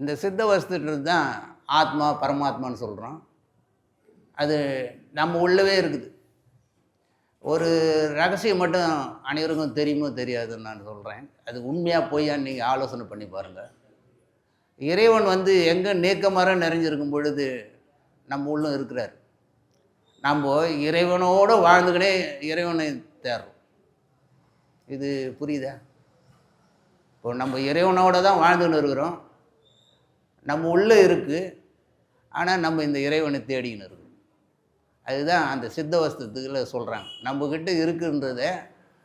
இந்த சித்த வஸ்துன்றது தான் ஆத்மா பரமாத்மான்னு சொல்கிறோம் அது நம்ம உள்ளவே இருக்குது. ஒரு ரகசியம் மட்டும் அனைவருக்கும் தெரியுமோ தெரியாதுன்னு நான் சொல்கிறேன் அது உண்மையாக பொய்யான்னு நீங்கள் ஆலோசனை பண்ணி பாருங்கள் இறைவன் வந்து எங்கே நேக்கமரம் நிறைஞ்சிருக்கும் பொழுது நம்ம உள்ளும் இருக்கிறார். நம்ம இறைவனோடு வாழ்ந்துக்கினே இறைவனை தேடுறோம் இது புரியுதா? இப்போ நம்ம இறைவனோட தான் வாழ்ந்துன்னு இருக்கிறோம். நம்ம உள்ளே இருக்குது ஆனால் நம்ம இந்த இறைவனை தேடின்னு இருக்கோம் அதுதான் அந்த சித்த வஸ்துல சொல்கிறாங்க நம்மக்கிட்ட இருக்குன்றத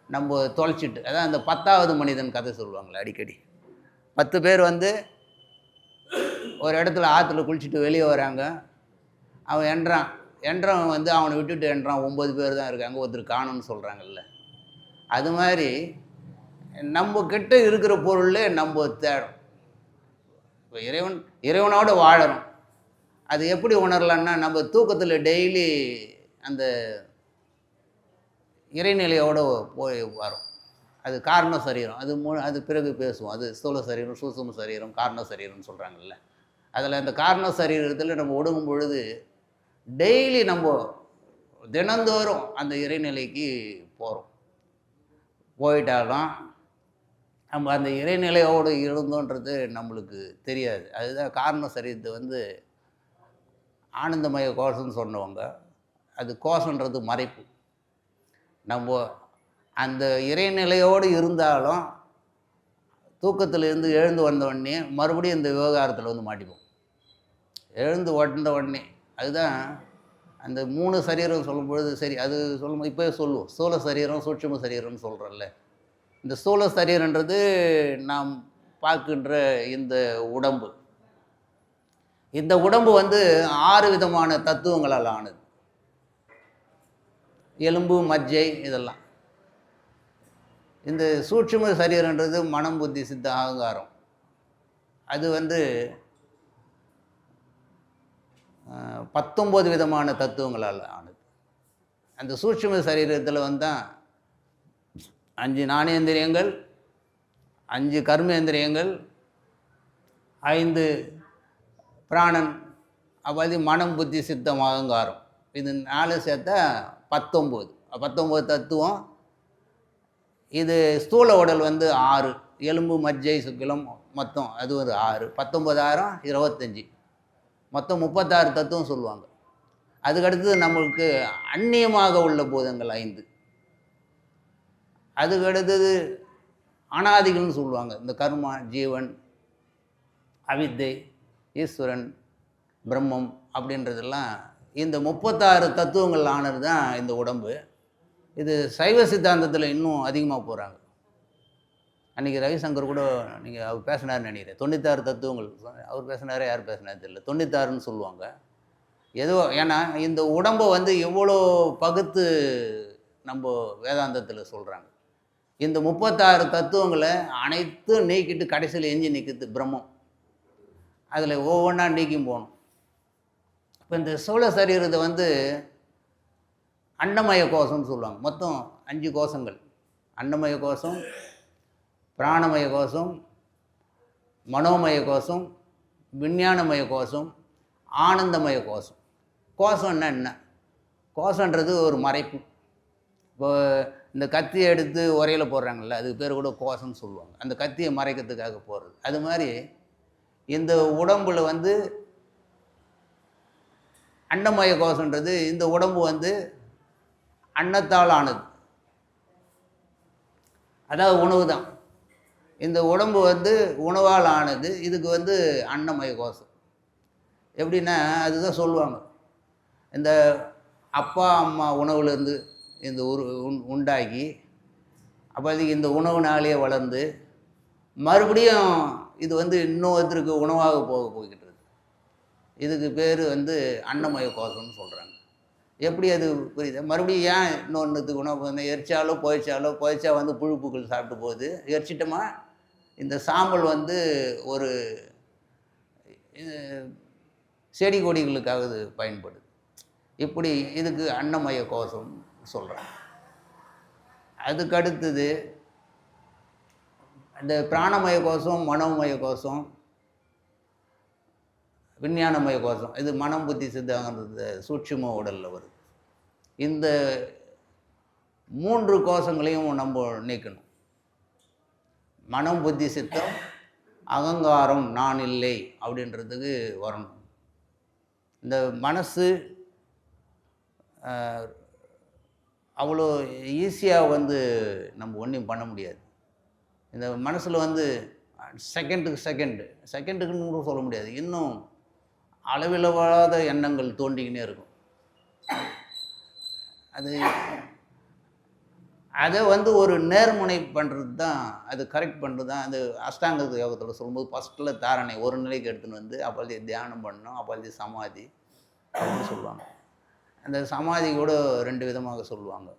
நம்ம தொலைச்சிட்டு அதான் அந்த பத்தாவது மனிதன் கதை சொல்லுவாங்களே அடிக்கடி. பத்து பேர் வந்து ஒரு இடத்துல ஆற்றுல குளிச்சுட்டு வெளியே வராங்க. அவன் என்றான் என்றவன் வந்து அவனை விட்டுட்டு என்றான் ஒம்பது பேர் தான் இருக்காங்க ஒருத்தர் காணும்னு சொல்கிறாங்கல்ல அது மாதிரி நம்ம கிட்ட இருக்கிற பொருளே நம்ம தேடும். இப்போ இறைவன் இறைவனோடு வாழறோம். அது எப்படி உணரலான்னா நம்ம தூக்கத்தில் டெய்லி அந்த இறைநிலையோடு போய் வரும். அது காரண சரீரம். அது மு அது பிறகு பேசுவோம். அது ஸ்தூல சரீரம் சூசம சரீரம் காரண சரீரம்னு சொல்கிறாங்கல்ல அதில் அந்த காரண சரீரத்தில் நம்ம ஒடுங்கும் பொழுது டெய்லி நம்ம தினந்தோறும் அந்த இறைநிலைக்கு போகிறோம் போயிட்டாலும் நம்ம அந்த இறைநிலையோடு இருந்தோன்றது நம்மளுக்கு தெரியாது. அதுதான் காரண சரீரத்தை வந்து ஆனந்தமய கோஷம்னு சொன்னவங்க அது கோஷன்றது மறைப்பு. நம்ம அந்த இறைநிலையோடு இருந்தாலும் தூக்கத்திலேருந்து எழுந்து வந்த உடனே மறுபடியும் இந்த விவகாரத்தில் வந்து மாட்டிப்போம். எழுந்து வந்த உடனே அதுதான் அந்த மூணு சரீரம் சொல்லும்பொழுது சரி அது சொல்லும் இப்போ சொல்லுவோம். சூழ சரீரம் சூட்சும சரீரம்னு சொல்கிறோம்ல இந்த ஸ்தூல சரீரன்றது நாம் பார்க்கின்ற இந்த உடம்பு. இந்த உடம்பு வந்து ஆறு விதமான தத்துவங்களால் ஆனது. எலும்பு மஜ்ஜை இதெல்லாம். இந்த சூட்சும சரீரன்றது மனம் புத்தி சித்த அகங்காரம். அது வந்து பத்தொம்போது விதமான தத்துவங்களால் ஆனது. அந்த சூட்சும சரீரத்தில் வந்தால் அஞ்சு ஞானேந்திரியங்கள் அஞ்சு கர்மேந்திரியங்கள் ஐந்து பிராணன் அப்போது மனம் புத்தி சித்தம் அகங்காரம் இது நாலு சேர்த்தா பத்தொம்போது. பத்தொம்போது தத்துவம். இது ஸ்தூல உடல் வந்து ஆறு. எலும்பு மஜ்ஜை சுக்கிலம் மொத்தம் அது ஒரு ஆறு. பத்தொம்பதாயிரம் இருபத்தஞ்சி. மொத்தம் முப்பத்தாறு தத்துவம் சொல்லுவாங்க. அதுக்கடுத்து நம்மளுக்கு அந்நியமாக உள்ள பூதங்கள் ஐந்து. அதுக்கு அடுத்தது அனாதிகள்னு சொல்லுவாங்க. இந்த கர்மா ஜீவன் அவித்தை ஈஸ்வரன் பிரம்மம் அப்படின்றதெல்லாம் இந்த முப்பத்தாறு தத்துவங்கள் ஆனது தான் இந்த உடம்பு. இது சைவ சித்தாந்தத்தில் இன்னும் அதிகமாக போகிறாங்க அன்றைக்கி ரவிசங்கர் கூட நீங்கள் அவர் பேசினார்னு நினைக்கிறேன். தொண்ணூத்தாறு தத்துவங்கள். அவர் பேசினாரே யார் பேசினார் தெரியல. தொண்ணூத்தாறுன்னு சொல்லுவாங்க. ஏதோ ஏன்னா இந்த உடம்பை வந்து எவ்வளோ பகுத்து நம்ம வேதாந்தத்தில் சொல்கிறாங்க இந்த முப்பத்தாறு தத்துவங்களை அனைத்தும் நீக்கிட்டு கடைசியில் எஞ்சி நிற்குது பிரம்மம். அதில் ஒவ்வொன்றா நீக்கியும் போகணும். இப்போ இந்த சோழ சரீரத்தை வந்து அன்னமய கோஷம்னு சொல்லுவாங்க. மொத்தம் அஞ்சு கோஷங்கள். அன்னமய கோஷம் பிராணமய கோஷம் மனோமய கோஷம் விஞ்ஞானமய கோஷம் ஆனந்தமய கோஷம். கோஷம்னா என்ன? கோஷன்றது ஒரு மறைப்பு. இப்போ இந்த கத்தியை எடுத்து உரையில் போடுறாங்கல்ல அதுக்கு பேர் கூட கோஷம்னு சொல்லுவாங்க. அந்த கத்தியை மறைக்கிறதுக்காக போடுறது அது மாதிரி இந்த உடம்புல வந்து அன்னமய கோஷன்றது இந்த உடம்பு வந்து அன்னத்தால் ஆனது. அதாவது உணவு தான். இந்த உடம்பு வந்து உணவால் ஆனது இதுக்கு வந்து அன்னமய கோஷம். எப்படின்னா அதுதான் சொல்லுவாங்க. இந்த அப்பா அம்மா உணவுலேருந்து இந்த உரு உண்- உண்டாகி அப்போ அதுக்கு இந்த உணவுனாலேயே வளர்ந்து மறுபடியும் இது வந்து இன்னொருத்தருக்கு உணவாக போக போய்கிட்டு இருக்கு. இதுக்கு பேர் வந்து அன்னமய கோஷம்னு சொல்கிறாங்க எப்படி அது புரியுது? மறுபடியும் ஏன் இன்னொன்றுத்துக்கு உணவு வந்து எரிச்சாலோ புதைச்சாலோ புதைச்சா வந்து புழுப்புக்கள் சாப்பிட்டு போகுது? எரிச்சிட்டோமா? இந்த சாம்பல் வந்து ஒரு செடி கொடிகளுக்காக இது பயன்படுது. இப்படி இதுக்கு அன்னமய கோஷம் சொல்கிறேன் அதுக்கு அடுத்தது இந்த பிராணமய கோஷம் மனோமய கோஷம் விஞ்ஞானமய கோஷம் இது மனம் புத்தி சித்தாங்கிறது சூட்சும உடலில் வருது. இந்த மூன்று கோஷங்களையும் நம்ம நீக்கணும். மனம் புத்தி சித்தம் அகங்காரம் நான் இல்லை அப்படின்றதுக்கு வரணும். இந்த மனசு அவ்வளோ ஈஸியாக வந்து நம்ம ஒன்றும் பண்ண முடியாது. இந்த மனசில் வந்து செகண்டுக்கு செகண்டு செகண்டுக்குன்னு கூட சொல்ல முடியாது. இன்னும் அளவிலவாத எண்ணங்கள் தோண்டிக்கினே இருக்கும். அது அதை வந்து ஒரு நேர்முனை பண்ணுறது தான் அது கரெக்ட் பண்ணுறது தான். அது அஷ்டாங்க யோகத்தில் சொல்லும்போது ஃபஸ்ட்டில் தாரணை ஒரு நிலைக்கு எடுத்துன்னு வந்து அப்போதைய தியானம் பண்ணணும் அப்போதைய சமாதி அப்படின்னு சொல்லுவாங்க. அந்த சமாதி கூட ரெண்டு விதமாக சொல்லுவாங்க.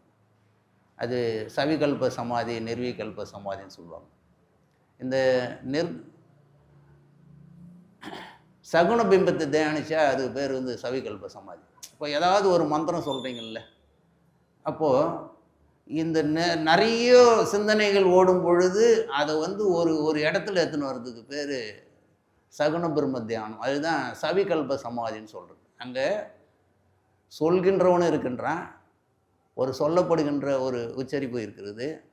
அது சவிகல்ப சமாதி நிர்விகல்ப சமாதின்னு சொல்லுவாங்க. இந்த நிர் சகுன பிம்பத்தை தியானிச்சா அது பேர் வந்து சவிகல்ப சமாதி. இப்போ ஏதாவது ஒரு மந்திரம் சொல்கிறீங்கல்ல அப்போது இந்த நெ- நிறைய சிந்தனைகள் ஓடும் பொழுது அதை வந்து ஒரு ஒரு இடத்துல எடுத்துன்னு வர்றதுக்கு பேர் சகுன பிரம்ம தியானம். அதுதான் சவிகல்ப சமாதின்னு சொல்கிறது அங்கே சொல்கின்றவனும் இருக்கின்றான். ஒரு சொல்லப்படுகின்ற ஒரு உச்சரிப்பு இருக்கிறது.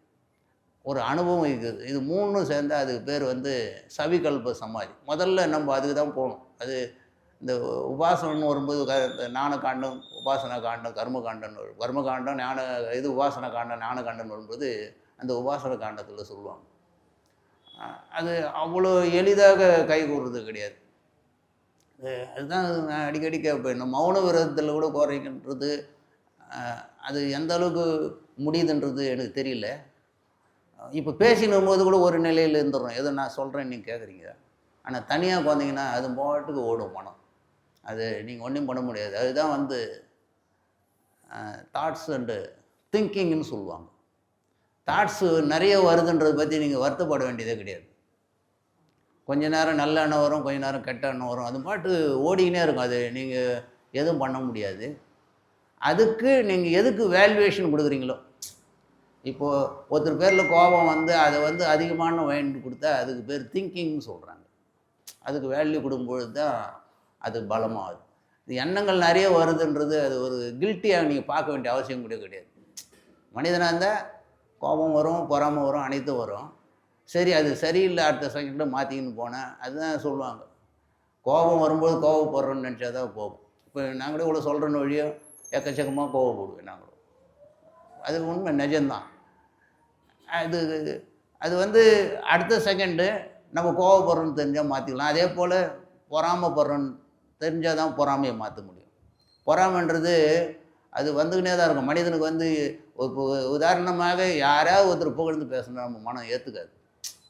ஒரு அனுபவம் இருக்குது. இது மூணும் சேர்ந்தால் அதுக்கு பேர் வந்து சவிகல்ப சமாதி. முதல்ல நம்ம அதுக்கு தான் போகணும். அது இந்த உபாசனம்னு வரும்போது க- ஞான காண்டம் உபாசன காண்டம் கர்ம காண்டம்னு வரும் கர்ம காண்டம் ஞான இது உபாசன காண்டம் ஞான காண்டம் வரும்போது அந்த உபாசன காண்டத்தில் சொல்லுவாங்க. அது அவ்வளோ எளிதாக கைகூறுறது கிடையாது. அதுதான் நான் அடிக்கடி கேட்பேன் இந்த மௌன விரதத்தில் கூட குறைக்கின்றது அது எந்த அளவுக்கு முடியுதுன்றது எனக்கு தெரியல. இப்போ பேசினும் போது கூட ஒரு நிலையில் இருந்துடும் எதோ நான் சொல்கிறேன் நீங்கள் கேட்குறீங்க ஆனால் தனியாக குழந்தீங்கன்னா அது பாட்டுக்கு ஓடும் மனம். அது நீங்கள் ஒன்றும் பண்ண முடியாது. அதுதான் வந்து தாட்ஸ் அண்டு திங்கிங்னு சொல்லுவாங்க. தாட்ஸு நிறைய வருதுன்றதை பற்றி நீங்கள் வருத்தப்பட வேண்டியதே கிடையாது. கொஞ்ச நேரம் நல்ல எண்ணம் வரும் கொஞ்ச நேரம் கெட்ட எண்ணம் வரும். அது பாட்டு ஓடிக்கினே இருக்கும். அது நீங்கள் எதுவும் பண்ண முடியாது. அதுக்கு நீங்கள் எதுக்கு வேல்யூவேஷன் கொடுக்குறீங்களோ? இப்போது ஒருத்தர் பேரில் கோபம் வந்து அதை வந்து அதிகமான வேண்டு கொடுத்தா அதுக்கு பேர் திங்கிங்னு சொல்கிறாங்க அதுக்கு வேல்யூ கொடுக்கும்பொழுது தான் அது பலமாகுது. இது எண்ணங்கள் நிறைய வருதுன்றது அது ஒரு கில்ட்டியாக நீங்கள் பார்க்க வேண்டிய அவசியம் கூட கிடையாது. மனிதனாக இருந்தால் கோபம் வரும் பொறாமை வரும் அனைத்தும் வரும். சரி அது சரியில்லை அடுத்த செகண்டில் மாற்றிக்கின்னு போனேன். அதுதான் சொல்லுவாங்க. கோபம் வரும்போது கோவப்படுறோன்னு நினச்சா தான் போகும் இப்போ நான் கூட இவ்வளோ சொல்கிறேன்னு வழியோ எக்கச்சக்கமாக கோவப்படுவேன் நாங்களும் அது உண்மை நிஜம்தான். அது அது வந்து அடுத்த செகண்டு நம்ம கோவப்படுறோன்னு தெரிஞ்சால் மாற்றிக்கலாம் அதே போல் பொறாமப்படுறோன்னு தெரிஞ்சால் தான் பொறாமையை மாற்ற முடியும். பொறாமைன்றது அது வந்துக்கினே தான் இருக்கும். மனிதனுக்கு வந்து இப்போ உதாரணமாக யாராவது ஒருத்தர் புகழ்ந்து பேசணும் நம்ம மனம் ஏற்றுக்காது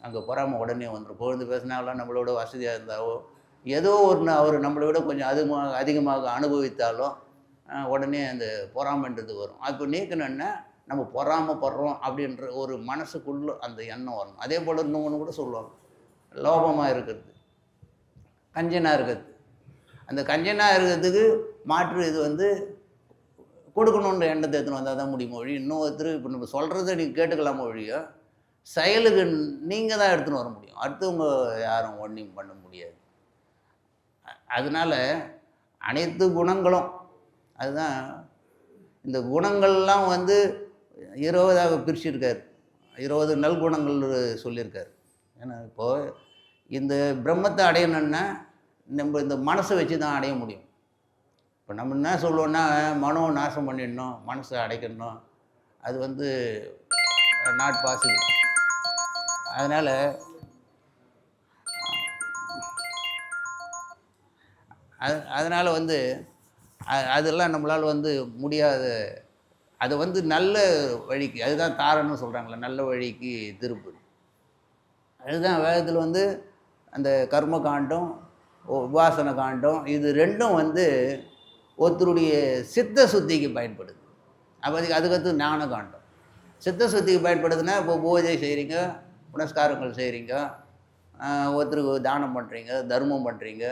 அங்கே போகாமல் உடனே வந்துடும் புகழ்ந்து பேசினாலும் நம்மளோட வசதியாக இருந்தாவோ? ஏதோ ஒன்று அவர் நம்மளை விட கொஞ்சம் அதிகமாக அதிகமாக அனுபவித்தாலும் உடனே அந்த பொறாமைன்றது வரும். அப்போ நீக்கணுன்னா நம்ம பொறாமைப்படுறோம் அப்படின்ற ஒரு மனசுக்குள்ள அந்த எண்ணம் வரணும். அதே போல் இன்னொன்று கூட சொல்லுவாங்க. லோபமாக இருக்கிறது. கஞ்சனாக இருக்கிறது. அந்த கஞ்சனாக இருக்கிறதுக்கு மாற்று இது வந்து கொடுக்கணுன்ற எண்ணத்தை எடுத்துன்னு வந்தால் தான் முடியும் மொழி இன்னொருத்தர் இப்போ நம்ம சொல்கிறத நீங்கள் கேட்டுக்கலாம் மொழியோ செயலுக்கு நீங்கள் தான் எடுத்துன்னு வர முடியும். அடுத்தவங்க யாரும் ஒன்றையும் பண்ண முடியாது. அதனால் அதனால அனைத்து குணங்களும் அதுதான். இந்த குணங்கள்லாம் வந்து இருபதாக பிரிச்சிருக்கார். இருபது நல்குணங்கள் சொல்லியிருக்கார் ஏன்னா இப்போது இந்த பிரம்மத்தை அடையணுன்னா நம்ம இந்த மனசை வச்சு தான் அடைய முடியும். இப்போ நம்ம என்ன சொல்லுவோன்னா மனோ நாசம் பண்ணிடணும் மனசை அடைக்கணும். அது வந்து நாட் பாசிபிள் அதனால் அது அதனால் வந்து அதெல்லாம் நம்மளால் வந்து முடியாத அது வந்து நல்ல வழிக்கு அதுதான் தாரன்னு சொல்கிறாங்களே நல்ல வழிக்கு திருப்பு. அதுதான் வேதத்தில் வந்து அந்த கர்ம காண்டம் உபாசன காண்டம் இது ரெண்டும் வந்து ஒருத்தருடைய சித்த சுத்திக்கு பயன்படுது. அப்போ அதுக்கு அதுக்கடுத்து ஞான காண்டம் சித்த சுத்திக்கு பயன்படுதுன்னா இப்போ பூஜை செய்கிறீங்க புனஸ்காரங்கள் செய்கிறீங்க ஒருத்தருக்கு தானம் பண்ணுறீங்க தர்மம் பண்ணுறீங்க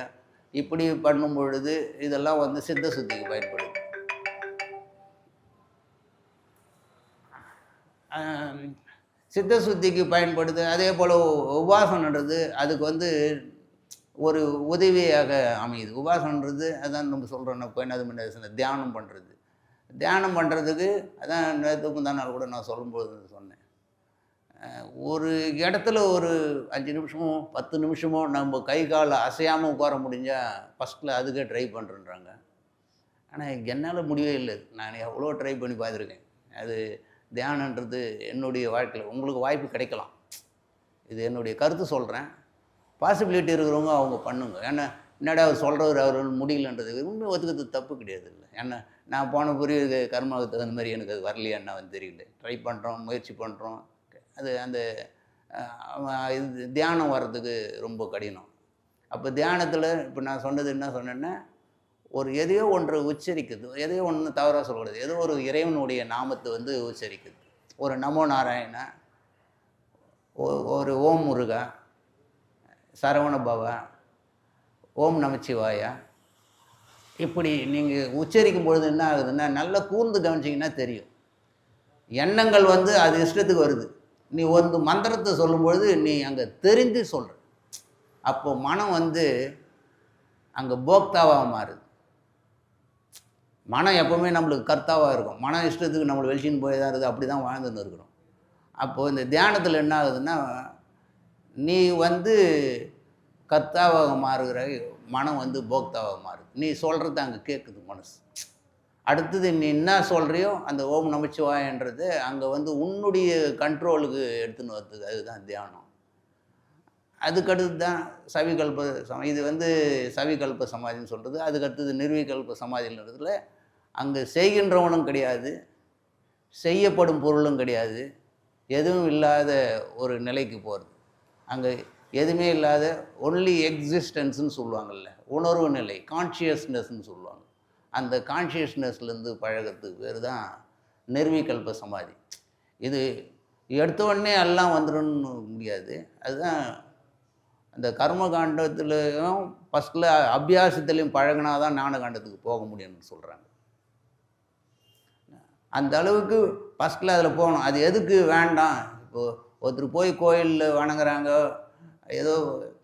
இப்படி பண்ணும் பொழுது இதெல்லாம் வந்து சித்த சுத்திக்கு பயன்படுது. சித்த சுத்திக்கு பயன்படுது. அதே போல் உபாசனன்றது அதுக்கு வந்து ஒரு உதவியாக அமையுது. உபாசனன்றது அதான் நம்ம சொல்கிறோம் நம்ம கோயினாது மெடிடேஷன் தியானம் பண்ணுறது தியானம் பண்ணுறதுக்கு அதான் நேற்று முந்தா நாள் கூட நான் சொல்லும்போது சொன்னேன். ஒரு இடத்துல ஒரு அஞ்சு நிமிஷமோ பத்து நிமிஷமோ நம்ம கை கால் அசையாமல் உட்கார முடிஞ்சால் ஃபஸ்ட்டில் அதுக்கே ட்ரை பண்ணுறேன்றாங்க ஆனால் என்னால் முடியவே இல்லை. நான் எவ்வளோ ட்ரை பண்ணி பார்த்துருக்கேன். அது தியானன்றது என்னுடைய வாழ்க்கையில் உங்களுக்கு வாய்ப்பு கிடைக்கலாம். இது என்னுடைய கருத்து சொல்கிறேன் பாசிபிலிட்டி இருக்கிறவங்க அவங்க பண்ணுங்க. ஏன்னா என்னடா அவர் சொல்கிறவர் அவர் முடியலன்றது உண்மை ஒத்துக்கிறது தப்பு கிடையாது இல்லை. ஏன்னா நான் போன புரிய கர்மாவுக்கு தகுந்த மாதிரி எனக்கு அது வரலையா என்ன வந்து தெரியல. ட்ரை பண்ணுறோம் முயற்சி பண்ணுறோம் அது அந்த இது தியானம் வர்றதுக்கு ரொம்ப கடினம். அப்போ தியானத்தில் இப்போ நான் சொன்னது என்ன சொன்னேன்னா ஒரு எதையோ ஒன்று உச்சரிக்குது. எதையோ ஒன்று தவறாக சொல்லக்கூடாது ஏதோ ஒரு இறைவனுடைய நாமத்தை வந்து உச்சரிக்குது. ஒரு நமோ நாராயணா ஒரு ஓம் முருகா சரவண பவா ஓம் நமச்சிவாயா. இப்படி நீங்கள் உச்சரிக்கும் பொழுது என்ன ஆகுதுன்னா நல்லா கூர்ந்து கவனிச்சிங்கன்னா தெரியும். எண்ணங்கள் வந்து அது இஷ்டத்துக்கு வருது. நீ வந்து மந்திரத்தை சொல்லும்பொழுது நீ அங்கே தெரிஞ்சு சொல்கிற அப்போ மனம் வந்து அங்கே போக்தாவாக மாறுது. மனம் எப்போவுமே நம்மளுக்கு கர்த்தாவாக இருக்கும். மன இஷ்டத்துக்கு நம்மளுக்கு வெளிச்சின்னு போய் தான் இருக்குது அப்படி தான் வாழ்ந்துன்னு இருக்கிறோம். அப்போது இந்த தியானத்தில் என்ன ஆகுதுன்னா நீ வந்து கர்த்தாவாக மாறுகிற மனம் வந்து போக்தாவாக மாறுது. நீ சொல்கிறது அங்கே கேட்குது மனசு. அடுத்தது நீ என்ன சொல்கிறியோ அந்த ஓம் நமச்சிவாயன்றது அங்கே வந்து உன்னுடைய கண்ட்ரோலுக்கு எடுத்துன்னு வருது அதுதான் தியானம். அதுக்கடுத்து தான் சவிகல்ப சம இது வந்து சவிகல்ப சமாதின்னு சொல்கிறது அதுக்கடுத்தது நிர்விகல்ப சமாதின்றதுல அங்கே செய்கின்றவனும் கிடையாது. செய்யப்படும் பொருளும் கிடையாது. எதுவும் இல்லாத ஒரு நிலைக்கு போகிறது அங்கே எதுவுமே இல்லாத ஒன்லி எக்ஸிஸ்டன்ஸ்னு சொல்லுவாங்கல்ல. உணர்வு நிலை கான்ஷியஸ்னஸ்ன்னு சொல்லுவாங்க. அந்த கான்ஷியஸ்னஸ்லேருந்து பழகிறதுக்கு பேர் தான் நிர்விகல்ப சமாதி. இது எடுத்த உடனே எல்லாம் வந்துடும்னு முடியாது. அதுதான் அந்த கர்மகாண்டத்துலையும் ஃபஸ்ட்டில் அபியாசத்துலேயும் பழகினா தான் ஞானகாண்டத்துக்கு போக முடியும்னு சொல்கிறாங்க அந்த அளவுக்கு ஃபஸ்ட்டில் அதில் போகணும். அது எதுக்கு வேண்டாம். இப்போது ஒருத்தர் போய் கோயிலில் வணங்குறாங்க ஏதோ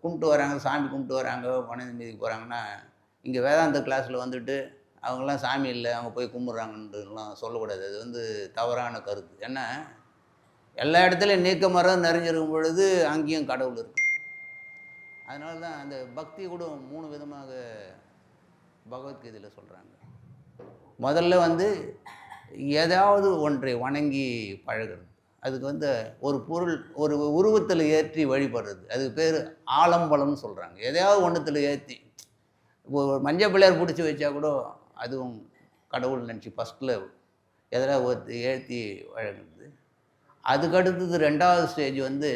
கும்பிட்டு வராங்க சாமி கும்பிட்டு வராங்க வணங்கி மீதிக்கு போகிறாங்கன்னா இங்கே வேதாந்த கிளாஸில் வந்துட்டு அவங்களாம் சாமி இல்லை அவங்க போய் கும்பிட்றாங்கன்றலாம் சொல்லக்கூடாது. அது வந்து தவறான கருத்து. ஏன்னா எல்லா இடத்துலையும் நீக்க மரம் நிறைஞ்சிருக்கும் பொழுது அங்கேயும் கடவுள் இருக்கு. அதனால தான் அந்த பக்தி கூட மூணு விதமாக பகவத்கீதையில் சொல்கிறாங்க முதல்ல வந்து ஏதாவது ஒன்றை வணங்கி பழகிறது. அதுக்கு வந்து ஒரு பொருள் ஒரு உருவத்தில் ஏற்றி வழிபடுறது. அதுக்கு பேர் ஆலம்பலம்னு சொல்கிறாங்க எதையாவது ஒன்றுத்தில் ஏற்றி ஒரு மஞ்சள் பிள்ளையார் பிடிச்சி வச்சா கூட அதுவும் கடவுள் நினச்சி ஃபஸ்ட்டில் எதிராக ஒரு ஏற்றி வழங்குறது அதுக்கடுத்தது ரெண்டாவது ஸ்டேஜ் வந்து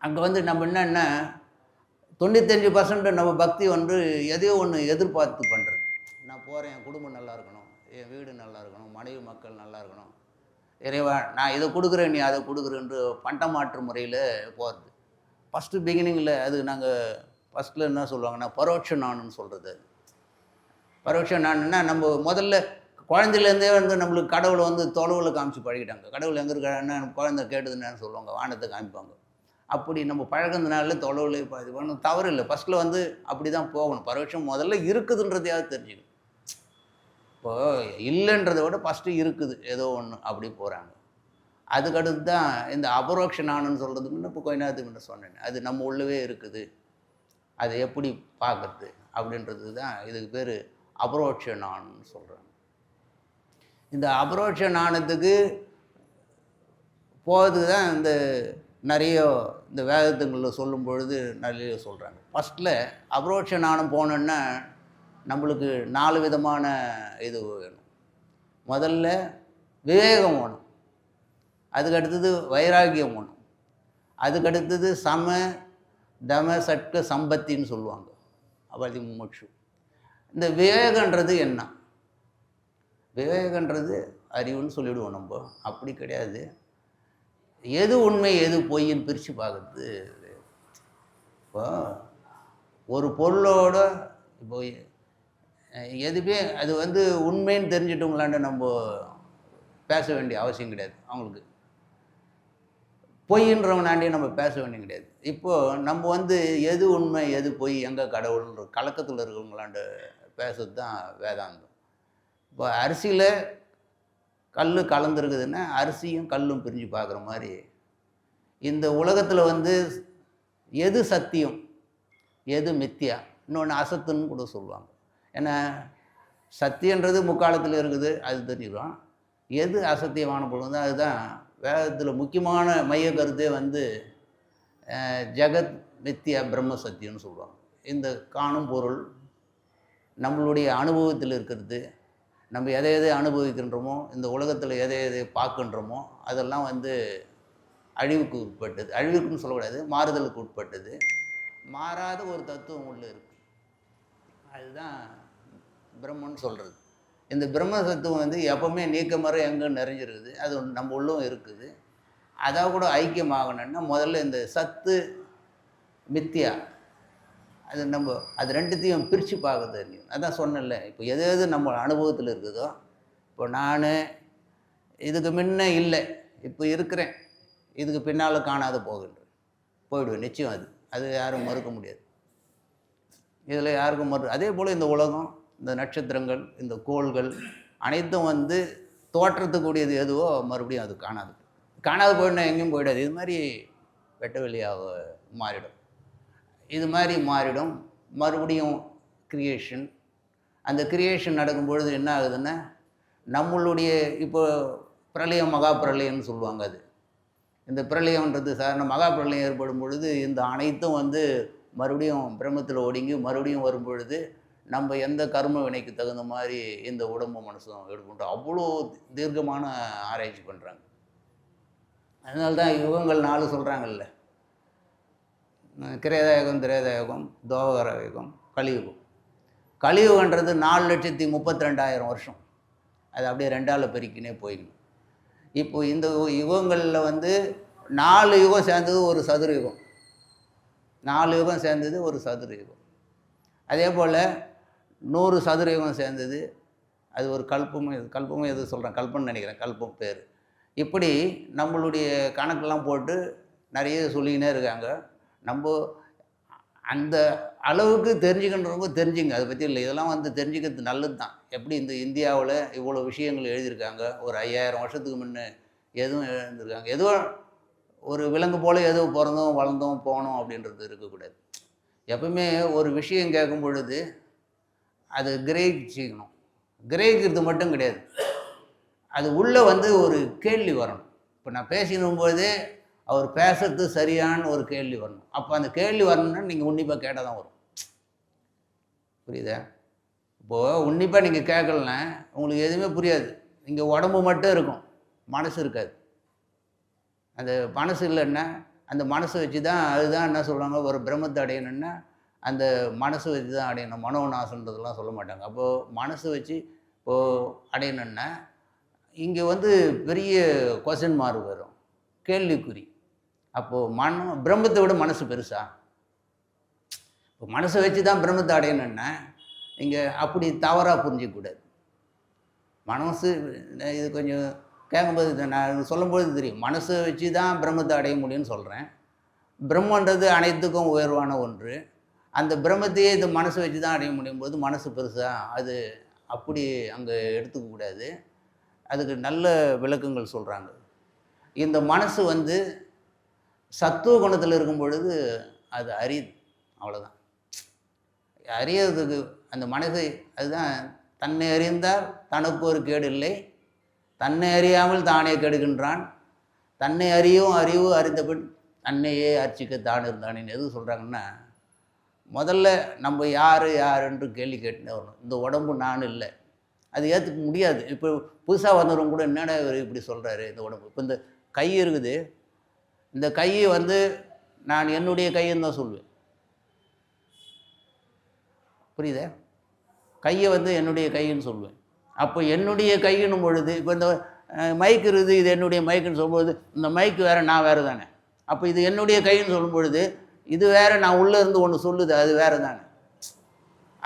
அங்கே வந்து நம்ம என்னென்னா தொண்ணூத்தஞ்சு பர்சன்ட் நம்ம பக்தி வந்து எதையோ ஒன்று எதிர்பார்த்து பண்ணுறது நான் போகிறேன் என் குடும்பம் நல்லா இருக்கணும் என் வீடு நல்லா இருக்கணும் மனைவி மக்கள் நல்லா இருக்கணும். இறைவா நான் இதை கொடுக்குறேன் நீ அதை கொடுக்குறேன்று பண்ட மாற்று முறையில் போகிறது ஃபஸ்ட்டு பிகினிங்கில் அது நாங்கள் ஃபஸ்ட்டில் என்ன சொல்லுவாங்கன்னா பரோட்ச நானுன்னு சொல்கிறது அது பரோட்ச நம்ம முதல்ல குழந்தையிலேருந்தே வந்து நம்மளுக்கு கடவுளை வந்து தொலைவில் காமிச்சு பழகிட்டாங்க. கடவுள் எங்கே இருக்காருன்னா குழந்தை கேட்டதுன்னு சொல்லுவாங்க வானத்தை காமிப்பாங்க. அப்படி நம்ம பழகுனதுனால தொலைவில் இப்போ இது பண்ண தவறு இல்லை. ஃபஸ்ட்டில் வந்து அப்படி தான் போகணும். பரோட்சம் முதல்ல இருக்குதுன்றதையாவது தெரிஞ்சுக்கணும். இப்போ இல்லைன்றதை விட ஃபஸ்ட்டு இருக்குது ஏதோ ஒன்று அப்படி போகிறாங்க அதுக்கடுத்து தான் இந்த அபரோக்ஷ நானுன்னு சொல்கிறது முன்னே இப்போ கொஞ்ச நேரத்துக்கு முன்ன சொன்னேன். அது நம்ம உள்ளவே இருக்குது. அதை எப்படி பார்க்குறது அப்படின்றது தான் இதுக்கு பேர் அபரோட்ச நான்னு சொல்கிறாங்க இந்த அபரோட்ச நாணத்துக்கு போகிறதுக்கு தான் இந்த நிறைய இந்த வேதத்துங்களில் சொல்லும் பொழுது நிறைய சொல்கிறாங்க ஃபஸ்ட்டில் அபரோட்ச நாணம் போனோன்னா நம்மளுக்கு நாலு விதமான இது வேணும். முதல்ல விவேகம் வேணும். அதுக்கு அடுத்தது வைராகியம் வேணும். அதுக்கு அடுத்தது சம தம சட்க சம்பத்தின்னு சொல்லுவாங்க. அபதி முமுட்சு இந்த விவேகன்றது என்ன? விவேகன்றது அறிவுன்னு சொல்லிவிடுவோம் நம்ம. அப்படி கிடையாது. எது உண்மை எது பொய்ன்னு பிரித்து பார்க்குறது. இப்போ ஒரு பொருளோட இப்போ எதுவுமே அது வந்து உண்மைன்னு தெரிஞ்சிட்டோங்களான்னு நம்ம பேச வேண்டிய அவசியம் கிடையாது அவங்களுக்கு. பொய்ன்றவனாண்டியும் நம்ம பேச வேண்டிய கிடையாது. இப்போது நம்ம வந்து எது உண்மை எது பொய் எங்கே கடவுள்ன்ற கலக்கத்தில் இருக்கிறவங்களாண்ட பேசுறது தான் வேதாந்தம். இப்போ அரிசியில் கல் கலந்துருக்குதுன்னா அரிசியும் கல்லும் பிரிஞ்சு பார்க்குற மாதிரி இந்த உலகத்தில் வந்து எது சத்தியம் எது மித்தியா? இன்னொன்று அசத்துன்னு கூட சொல்லுவாங்க. ஏன்னா சத்தியன்றது முக்காலத்தில் இருக்குது அது தெரிஞ்சுக்கிறோம் எது அசத்தியமான பொருள் அதுதான் வேதத்தில் முக்கியமான மைய கருத்தே வந்து ஜெகத் மித்தியா பிரம்ம சத்தியம்னு சொல்லுவாங்க. இந்த காணும் பொருள் நம்மளுடைய அனுபவத்தில் இருக்கிறது நம்ம எதை எதை அனுபவிக்கின்றோமோ இந்த உலகத்தில் எதை எதை பார்க்கின்றோமோ அதெல்லாம் வந்து அழிவுக்கு உட்பட்டது. அழிவுக்குன்னு சொல்லக்கூடாது மாறுதலுக்கு உட்பட்டது. மாறாத ஒரு தத்துவம் உள்ளே இருக்குது அதுதான் பிரம்மன்னு சொல்கிறது இந்த பிரம்ம தத்துவம் வந்து எப்பவுமே நீக்கமர எங்கே நிறைஞ்சிருக்குது அது நம்ம உள்ளும் இருக்குது. அதாவது கூட ஐக்கியமாகணும்னா முதல்ல இந்த சத்து மித்தியா அது நம்ம அது ரெண்டுத்தையும் பிரித்து பார்க்க தெரியும் அதான் சொன்னேன்ல இப்போ எது எது நம்ம அனுபவத்தில் இருக்குதோ இப்போ நான் இதுக்கு முன்ன இல்லை இப்போ இருக்கிறேன் இதுக்கு பின்னால் காணாத போகின்றேன் போயிடுவேன் நிச்சயம் அது அது யாரும் மறுக்க முடியாது. இதில் யாருக்கும் மறு அதே போல் இந்த உலகம் இந்த நட்சத்திரங்கள் இந்த கோள்கள் அனைத்தும் வந்து தோற்றத்துக்கூடியது எதுவோ மறுபடியும் அது காணாது காணாது போயிடணும் எங்கேயும் போயிடாது. இது மாதிரி வெட்ட வெளியாக மாறிடும். இது மாதிரி மாறிடும். மறுபடியும் கிரியேஷன் அந்த கிரியேஷன் நடக்கும்பொழுது என்ன ஆகுதுன்னா நம்மளுடைய இப்போ பிரளயம் மகா பிரளயம்னு சொல்லுவாங்க அது. இந்த பிரளயம்ன்றது சாதாரண மகா பிரளயம் ஏற்படும் பொழுது இந்த அனைத்தும் வந்து மறுபடியும் பிரம்மத்தில் ஒடுங்கி மறுபடியும் வரும் பொழுது நம்ம எந்த கர்ம வினைக்கு தகுந்த மாதிரி இந்த உடம்பு மனசும் எடுக்கின்றோம் அவ்வளோ தீர்க்கமான ஆராய்ச்சி பண்ணுறாங்க அதனால தான் யுகங்கள் நாலு சொல்கிறாங்கல்ல கிரேதாயுகம் திரேதாயுகம் தோகர யுகம் கலியுகம். கலியுகன்றது நாலு லட்சத்தி முப்பத்தி ரெண்டாயிரம் வருஷம். அது அப்படியே ரெண்டாவில் பெருக்கினே போயிடும் இப்போ இந்த யுகங்களில் வந்து நாலு யுகம் சேர்ந்தது ஒரு சதுர யுகம் நாலு யுகம் சேர்ந்தது ஒரு சதுர யுகம் அதே போல் நூறு சதுர யுகம் சேர்ந்தது அது ஒரு கல்பமும் இது கல்பமும் எது சொல்கிறேன் கல்பம்னு நினைக்கிறேன் கல்பம் பேர். இப்படி நம்மளுடைய கணக்கெல்லாம் போட்டு நிறைய சொல்லிக்கினே இருக்காங்க. நம்ம அந்த அளவுக்கு தெரிஞ்சுக்கின்றவங்க தெரிஞ்சுங்க. அதை பற்றி இல்லை. இதெல்லாம் வந்து தெரிஞ்சுக்கிறது நல்லது தான். எப்படி இந்த இந்தியாவில் இவ்வளோ விஷயங்கள் எழுதியிருக்காங்க? ஒரு ஐயாயிரம் வருஷத்துக்கு முன்னே எதுவும் எழுந்திருக்காங்க ஏதோ ஒரு விலங்கு போல் ஏதோ பிறந்தோம் வளர்ந்தோம் போனோம் அப்படின்றது இருக்கக்கூடாது. எப்பவுமே ஒரு விஷயம் கேட்கும் பொழுது அது கிரகிச்சிக்கணும் கிரகிக்கிறது மட்டும் கிடையாது. அது உள்ளே வந்து ஒரு கேள்வி வரணும். இப்போ நான் பேசினும் போதே அவர் பேசுறது சரியான ஒரு கேள்வி வரணும். அப்போ அந்த கேள்வி வரணும்னா நீங்கள் உன்னிப்பாக கேட்டால் தான் வரும். புரியுதா? இப்போது உன்னிப்பாக நீங்கள் கேட்கலன்னா உங்களுக்கு எதுவுமே புரியாது. நீங்கள் உடம்பு மட்டும் இருக்கும். மனசு இருக்காது. அந்த மனசு இல்லைன்னா அந்த மனசை வச்சு தான் அதுதான் என்ன சொல்கிறாங்க ஒரு பிரம்மத்தை அடையணும்னா அந்த மனசு வச்சு தான் அடையணும். மனோநாசன்றதெல்லாம் சொல்ல மாட்டாங்க. அப்போது மனசு வச்சு இப்போது அடையணுன்னா இங்கே வந்து பெரிய கொஷின் மார்க் வரும். கேள்விக்குறி. அப்போது மனம் பிரம்மத்தை விட மனசு பெருசா? இப்போ மனசை வச்சு தான் பிரம்மத்தை அடையணும்னா இங்கே அப்படி தவறாக புரிஞ்சிக்கூடாது. மனசு இது கொஞ்சம் கேட்கும்போது நான் சொல்லும்போது தெரியும். மனசை வச்சு தான் பிரம்மத்தை அடைய முடியும்னு சொல்கிறேன் பிரம்மன்றது அனைத்துக்கும் உயர்வான ஒன்று. அந்த பிரம்மத்தையே இது மனசை வச்சு தான் அடைய முடியும் போது மனசு பெருசாக அது அப்படி அங்கே எடுத்துக்கக்கூடாது. அதுக்கு நல்ல விளக்கங்கள் சொல்கிறாங்க இந்த மனசு வந்து சத்துவ குணத்தில் இருக்கும் பொழுது அது அரியுது அவ்வளோதான் அறியறதுக்கு அந்த மனசை அதுதான். தன்னை அறிந்தால் தனக்கு ஒரு கேடு இல்லை. தன்னை அறியாமல் தானே கெடுகின்றான். தன்னை அறியும் அறிவு அறிந்தபின் தன்னையே அர்ச்சிக்க தான் இருந்தானேன்னு எது சொல்கிறாங்கன்னா முதல்ல நம்ம யார் யாருன்று கேள்வி கேட்டுனே வரணும். இந்த உடம்பு நான் இல்லை. அது ஏற்றுக்க முடியாது. இப்போ புதுசாக வந்தவரும் கூட என்னடா இவர் இப்படி சொல்கிறாரு இந்த உடம்பு. இப்போ இந்த கை இருக்குது. இந்த கையை வந்து நான் என்னுடைய கைன்னு தான் சொல்லுவேன் புரியுதா? கையை வந்து என்னுடைய கைன்னு சொல்லுவேன் அப்போ என்னுடைய கையினும் பொழுது இப்போ இந்த மைக் இருக்குது இது என்னுடைய மைக்குன்னு சொல்லும்போது இந்த மைக்கு வேறு நான் வேறு தானே? அப்போ இது என்னுடைய கைன்னு சொல்லும் பொழுது இது வேறு நான் உள்ளே இருந்து ஒன்று சொல்லுது அது வேறு தானே?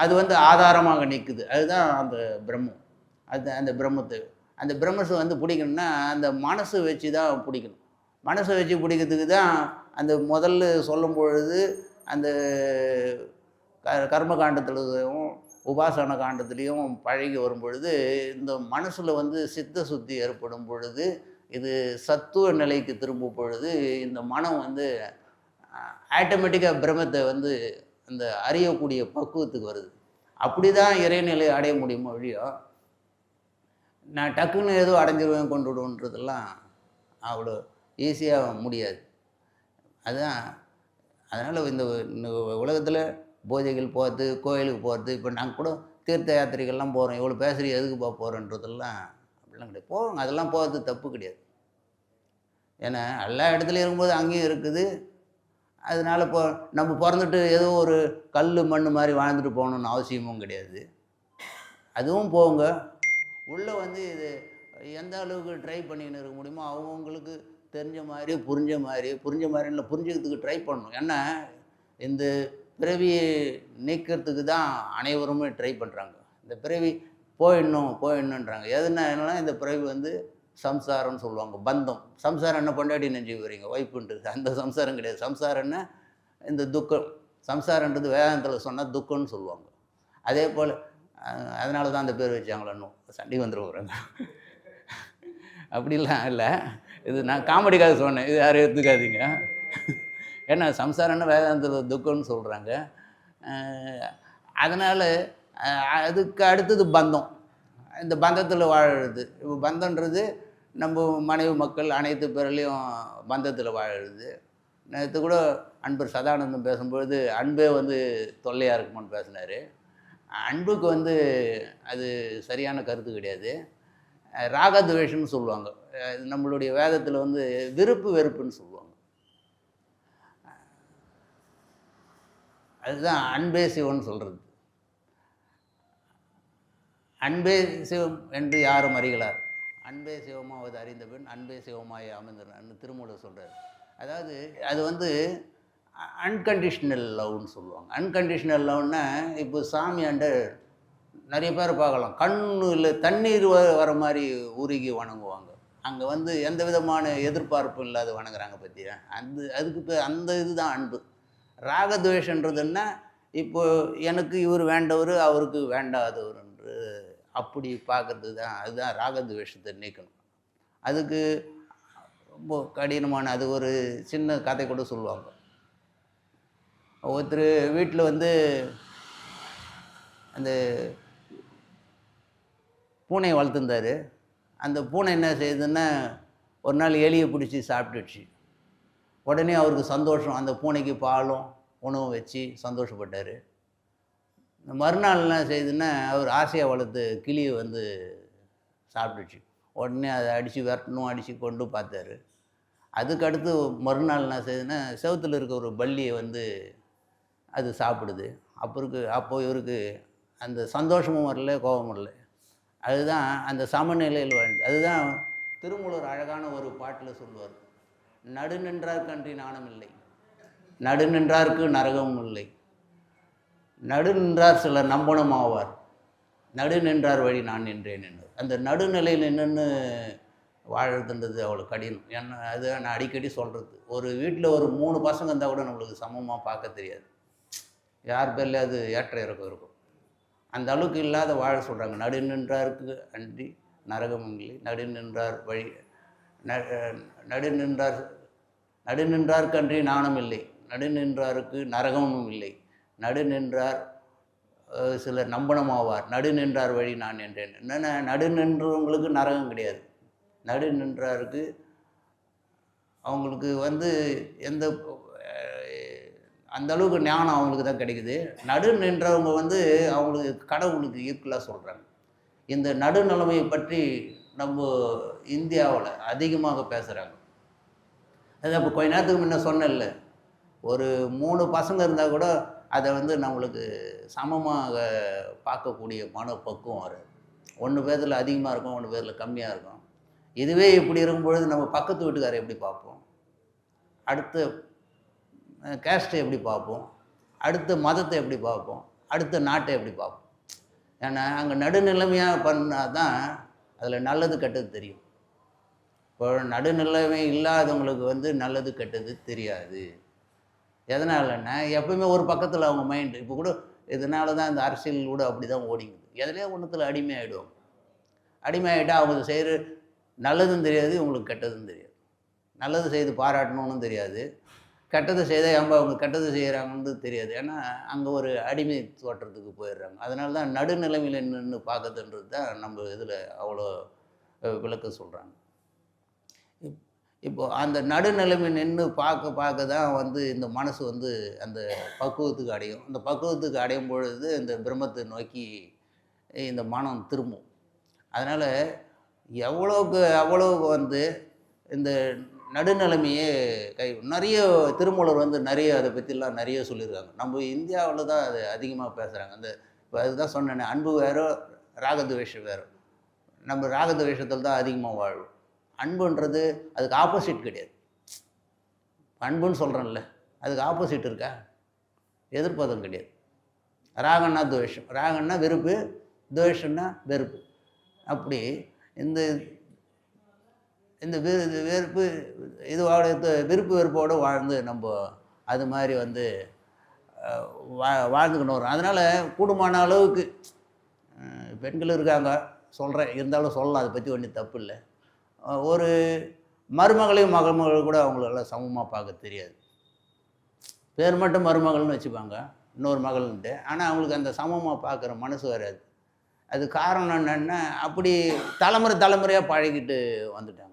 அது வந்து ஆதாரமாக நிற்குது அதுதான் அந்த பிரம்மம். அது அந்த பிரம்மத்தை அந்த பிரம்மத்தை வந்து பிடிக்கணும்னா அந்த மனசு வச்சு தான் பிடிக்கணும். மனசை வச்சு பிடிக்கிறதுக்கு தான் அந்த முதல்ல சொல்லும் பொழுது அந்த க கர்ம காண்டத்துலையும் உபாசன காண்டத்துலேயும் பழகி வரும் பொழுது இந்த மனசில் வந்து சித்த சுத்தி ஏற்படும் பொழுது இது சத்துவ நிலைக்கு திரும்பும் பொழுது இந்த மனம் வந்து ஆட்டோமேட்டிக்காக பிரம்மத்தை வந்து அந்த அறியக்கூடிய பக்குவத்துக்கு வருது. அப்படி தான் இறைநிலை அடைய முடியுமோ வழியோ நான் டக்குன்னு ஏதோ அடைஞ்சிருவேன் கொண்டு விடுன்றதெல்லாம் அவ்வளோ ஈஸியாக முடியாது. அதுதான் அதனால் இந்த உலகத்தில் பூஜைகள் போகிறது கோயிலுக்கு போகிறது இப்போ நாங்கள் கூட தீர்த்த யாத்திரைகள்லாம் போகிறோம் இவ்வளோ பேசுகிறீங்க எதுக்குப்பா போகிறோன்றதெல்லாம் அப்படிலாம் கிடையாது. போவோங்க. அதெல்லாம் போகிறது தப்பு கிடையாது. ஏன்னா எல்லா இடத்துலையும் இருக்கும்போது அங்கேயும் இருக்குது. அதனால் இப்போ நம்ம பிறந்துட்டு ஏதோ ஒரு கல் மண் மாதிரி வாழ்ந்துட்டு போகணுன்னு அவசியமும் கிடையாது. அதுவும் போங்க. உள்ளே வந்து இது எந்த அளவுக்கு ட்ரை பண்ணிக்கின்னு இருக்க முடியுமோ அவங்கவுங்களுக்கு தெரிஞ்ச மாதிரி புரிஞ்ச மாதிரி புரிஞ்ச மாதிரி இல்லை புரிஞ்சுக்கிறதுக்கு ட்ரை பண்ணணும். ஏன்னா இந்த பிறவியை நீக்கிறதுக்கு தான் அனைவருமே ட்ரை பண்ணுறாங்க இந்த பிறவி போயிடணும் போயிடணுன்றாங்க. எதுனா என்னன்னா இந்த பிறவி வந்து சம்சாரம்னு சொல்லுவாங்க பந்தம். சம்சாரம் என்ன கொண்டாடி நெஞ்சு வரீங்க ஒய்ஃபுன்றது. அந்த சம்சாரம் கிடையாது. சம்சாரம்னா இந்த துக்கம். சம்சாரன்றது வேதாந்தத்தில் சொன்னால் துக்கம்னு சொல்லுவாங்க. அதே போல் அதனால தான் அந்த பேர் வச்சாங்களோ? சண்டை வந்துடுவாங்க அப்படிலாம் இல்லை. இது நான் காமெடிக்காக சொன்னேன். இது யாரும் எடுத்துக்காதீங்க. ஏன்னா சம்சாரம்னு வேதாந்தத்தில் துக்கம்னு சொல்கிறாங்க அதனால் அதுக்கு அடுத்தது பந்தம். இந்த பந்தத்தில் வாழறது. இப்போ பந்தன்றது நம்ம மனைவி மக்கள் அனைத்து பேர்லேயும் பந்தத்தில் வாழறது. நேற்று கூட அன்பர் சதானந்தம் பேசும்பொழுது அன்பே வந்து தொல்லையாக இருக்குமான்னு பேசினார். அன்புக்கு வந்து அது சரியான கருத்து கிடையாது. ராகத்வேஷன்னு சொல்லுவாங்க. நம்மளுடைய வேதத்தில் வந்து விருப்பு வெறுப்புன்னு சொல்லுவாங்க. அதுதான் அன்பே சிவன் சொல்கிறது அன்பே சிவம் என்று யாரும் அறிகிறார் அன்பே சிவமாவது அறிந்த பெண் அன்பே சிவமாய் அமர்ந்தார்னு திருமூலர் சொல்கிறார் அதாவது அது வந்து அன்கண்டிஷ்னல் லவ்னு சொல்லுவாங்க. அன்கண்டிஷ்னல் லவ்னால் இப்போ சாமி அண்டர் நிறைய பேர் பார்க்கலாம். கண்ணில் தண்ணீர் வ வர மாதிரி உருகி வணங்குவாங்க. அங்கே வந்து எந்த விதமான எதிர்பார்ப்பும் இல்லாத வணங்குறாங்க பற்றியா அந்த அதுக்கு இப்போ அந்த இதுதான் அன்பு. ராகத்வேஷன்றதுன்னா இப்போ எனக்கு இவர் வேண்டவர் அவருக்கு வேண்டாதவர் என்று அப்படி பார்க்கறது தான் அதுதான் ராகத்வேஷத்தை நீக்கணும். அதுக்கு ரொம்ப கடினமான அது ஒரு சின்ன கதை கூட சொல்லுவாங்க. ஒருத்தர் வீட்டில் வந்து அந்த பூனையை வளர்த்துருந்தார். அந்த பூனை என்ன செய்யுதுன்னா ஒரு நாள் எலியை பிடிச்சி சாப்பிட்டுடுச்சு. உடனே அவருக்கு சந்தோஷம். அந்த பூனைக்கு பாலும் உணவும் வச்சு சந்தோஷப்பட்டார். இந்த மறுநாள் என்ன செய்யுதுன்னா அவர் ஆசையாக வளர்த்து கிளியை வந்து சாப்பிட்டுச்சு உடனே அதை அடித்து விரட்டணும் அடித்து கொண்டு பார்த்தாரு. அதுக்கடுத்து மறுநாள் என்ன செய்யுதுன்னா செவத்தில் இருக்க ஒரு பல்லியை வந்து அது சாப்பிடுது. அப்போ இருக்கு அப்போ இவருக்கு அந்த சந்தோஷமும் வரல கோபம் வரல. அதுதான் அந்த சமநிலையில் வாழ்ந்து அதுதான் திருமூலர் அழகான ஒரு பாட்டில் சொல்லுவார். நடு நின்றார் நாணம் இல்லை நடுநின்றார்க்கு நரகமும் இல்லை நடு நின்றார் சிலர் நம்பணும் ஆவார் நடு நின்றார் வழி நான் நின்றேன் என்று. அந்த நடுநிலையில் நின்று வாழறதுன்றது அவ்வளோ கடினம். ஏன்னா அது நான் அடிக்கடி சொல்கிறது ஒரு வீட்டில் ஒரு மூணு பசங்க இருந்தால் கூட நம்மளுக்கு சமமாக பார்க்க தெரியாது. யார் பேர்லேயாவது அது ஏற்ற இறக்கம் இருக்கும். அந்த அளவுக்கு இல்லாத வாழ சொல்கிறாங்க நடு நின்றாருக்கு அன்றி நரகம் இல்லை. நடு நின்றார் வழி நடு நின்றார் நடு நின்றார்க்கு அன்றி நாணம் இல்லை. நடு நின்றாருக்கு நரகமும் இல்லை. நடு நின்றார் சிலர் நம்பனமாவார். நடு நின்றார் வழி நான் நின்றேன். என்னென்ன நடு நின்றவங்களுக்கு நரகம் கிடையாது. நடு நின்றாருக்கு அவங்களுக்கு வந்து எந்த அந்த அளவுக்கு ஞானம் அவங்களுக்கு தான் கிடைக்குது. நடு நின்றவங்க வந்து அவங்களுக்கு கடவுளுக்கு ஈக்குவலாக சொல்கிறாங்க இந்த நடுநிலைமையை பற்றி நம்ம இந்தியாவில் அதிகமாக பேசுகிறாங்க அது அப்போ கொஞ்ச நேரத்துக்கு முன்ன சொன்னேன்ல ஒரு மூணு பசங்க இருந்தால் கூட அதை வந்து நம்மளுக்கு சமமாக பார்க்கக்கூடிய மனப்பக்குவம் வரும் ஒன்று பேரில் அதிகமாக இருக்கும் ஒன்று பேரில் கம்மியாக இருக்கும். இதுவே இப்படி இருக்கும்பொழுது நம்ம பக்கத்து வீட்டுக்காரை எப்படி பார்ப்போம்? அடுத்து கேஸ்ட்டை எப்படி பார்ப்போம்? அடுத்த மதத்தை எப்படி பார்ப்போம்? அடுத்த நாட்டை எப்படி பார்ப்போம்? ஏன்னா அங்கே நடுநிலைமையாக பண்ணால் தான் அதில் நல்லது கெட்டது தெரியும். இப்போ நடுநிலைமை இல்லாதவங்களுக்கு வந்து நல்லது கெட்டது தெரியாது. எதனாலன்னா எப்பயுமே ஒரு பக்கத்தில் அவங்க மைண்டு இப்போ கூட இதனால தான் இந்த அரசியல் கூட அப்படி தான் ஓடிங்குது. எதுலேயே ஒன்றுத்தில் அடிமை ஆகிடுவாங்க அடிமை ஆகிட்டா அவங்க செய்கிற நல்லதும் தெரியாது இவங்களுக்கு கெட்டதும் தெரியாது. நல்லது செய்து பாராட்டணும்னு தெரியாது. கெட்டது செய்தால் ஏன்பா அவங்க கெட்டது செய்கிறாங்கன்னு தெரியாது. ஏன்னா அங்கே ஒரு அடிமை தோற்றத்துக்கு போயிடுறாங்க. அதனால தான் நடுநிலைமையில் நின்று பார்க்கறதுன்றது தான் நம்ம இதில் அவ்வளோ விளக்க சொல்கிறாங்க இப்போது அந்த நடுநிலைமை நின்று பார்க்க பார்க்க தான் வந்து இந்த மனசு வந்து அந்த பக்குவத்துக்கு அடையும். அந்த பக்குவத்துக்கு அடையும் பொழுது இந்த பிரம்மத்தை நோக்கி இந்த மனம் திரும்பும். அதனால் எவ்வளோக்கு அவ்வளோக்கு வந்து இந்த நடுநிலைமையே கை நிறைய திருமூலர் வந்து நிறைய அதை பற்றிலாம் நிறைய சொல்லியிருக்காங்க. நம்ம இந்தியாவில் தான் அது அதிகமாக பேசுகிறாங்க அந்த இப்போ அதுதான் சொன்னேனே அன்பு வேறோ ராகத்வேஷம் வேறோ. நம்ம ராகத்வேஷத்தில் தான் அதிகமாக வாழ்வோம் அன்புன்றது அதுக்கு ஆப்போசிட் கிடையாது. அன்புன்னு சொல்கிறேன்ல அதுக்கு ஆப்போசிட் இருக்கா? எதிர்ப்பதும் கிடையாது. ராகன்னா துவேஷம் ராகன்னா வெறுப்பு துவேஷம்னா வெறுப்பு. அப்படி இந்த இந்த வெ வெறுப்பு இதுவோட விருப்பு வெறுப்போடு வாழ்ந்து நம்ம அது மாதிரி வந்து வா வாழ்ந்துக்கணும் வரும் அதனால் கூடுமான அளவுக்கு பெண்கள் இருக்காங்க சொல்கிறேன் இருந்தாலும் சொல்லலாம் அதை பற்றி ஒன்றும் தப்பு இல்லை. ஒரு மருமகளையும் மகமகள் கூட அவங்களெல்லாம் சமமாக பார்க்க தெரியாது. பேர் மட்டும் மருமகள்னு வச்சுப்பாங்க இன்னொரு மகள்ன்ட்டு. ஆனால் அவங்களுக்கு அந்த சமமாக பார்க்குற மனசு வராது. அது காரணம் என்னென்னா அப்படி தலைமுறை தலைமுறையாக பழகிட்டு வந்துட்டாங்க.